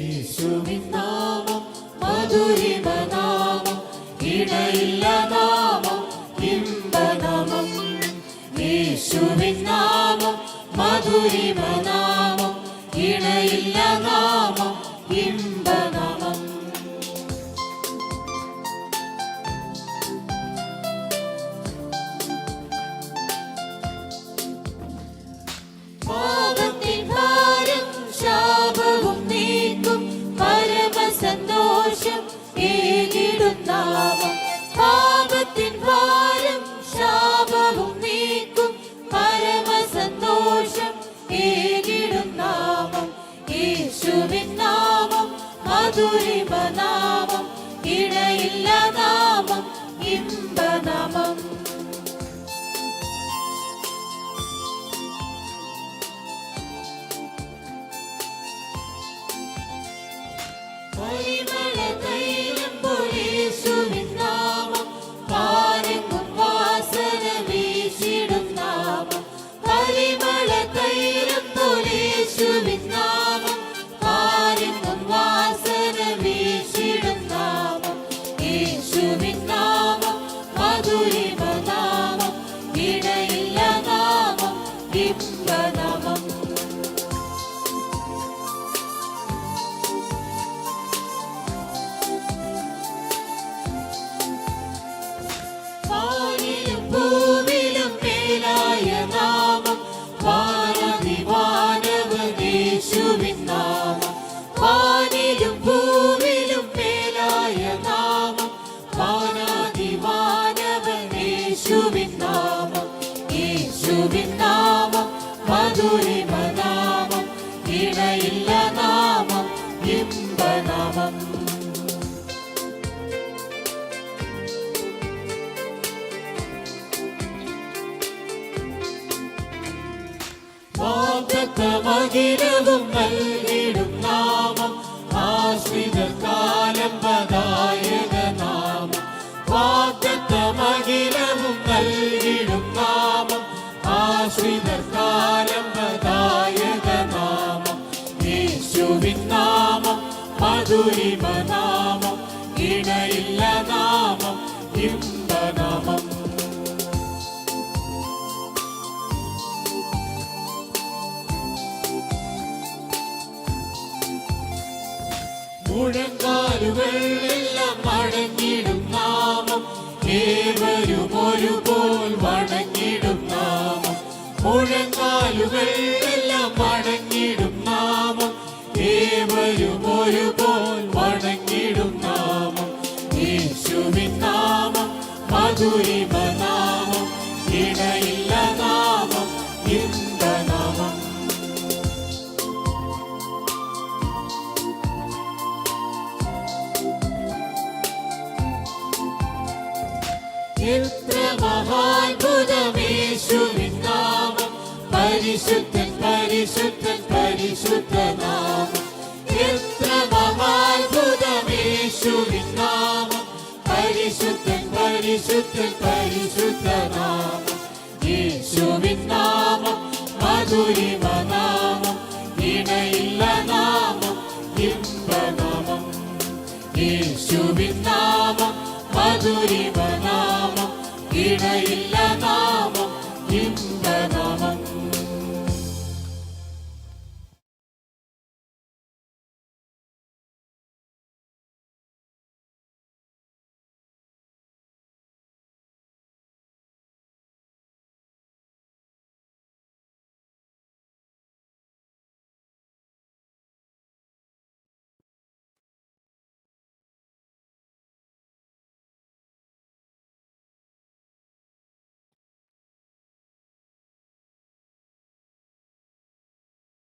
യേശുവിൻ നാമം മധുരിമ നാമം ഇടയില്ല നാമം ഇമ്പനാമം. യേശുവിൻ നാമം മധുരിമ പരമസന്തോഷം ഏകിടും നാമം പാപത്തിൻ ഭാരം ശാപവും നീക്കും. പരമസന്തോഷം ഏകിടും നാമം യേശുവിൻ നാമം മധുരിമ നാമം ഇടയില്ല നാമം ഇമ്പനാമം പരിമള ഇമ്പനാമം വാഗ്ദത്തമകിരവും നൽകിടും നാമം. ആശ്രിത കാലം പദായക നാമം വാഗ്ദത്തമകിരവും നൽകിടും നാമം. ആശ്രിത കാലം പദായക നാമം യേശുവിൻ നാമം മധുരിമ നാമം നാമം മുഴങ്കാലുകൾ എല്ലാം നാമം. ഏവരും ഒരുപോൽ നാമം. മുഴങ്കാലുകൾ എല്ലാം നാമം. ഏവരും ഒരുപോൽ നാമം. യേശുവിൻ നാമം മധുരിമ എത്ര മഹാത്ഭുതമേശുവിൻ നാമം പരിശുദ്ധൻ പരിശുദ്ധൻ പരിശുദ്ധ നാമം എത്ര മഹാത്ഭുതമേശുവിൻ നാമം പരിശുദ്ധൻ പരിശുദ്ധൻ പരിശുദ്ധ നാമം യേശുവിൻ നാമം മധുരിമ നാമം ഇണയില്ല നാമം ഇമ്പനാമം இல்ல பாவம்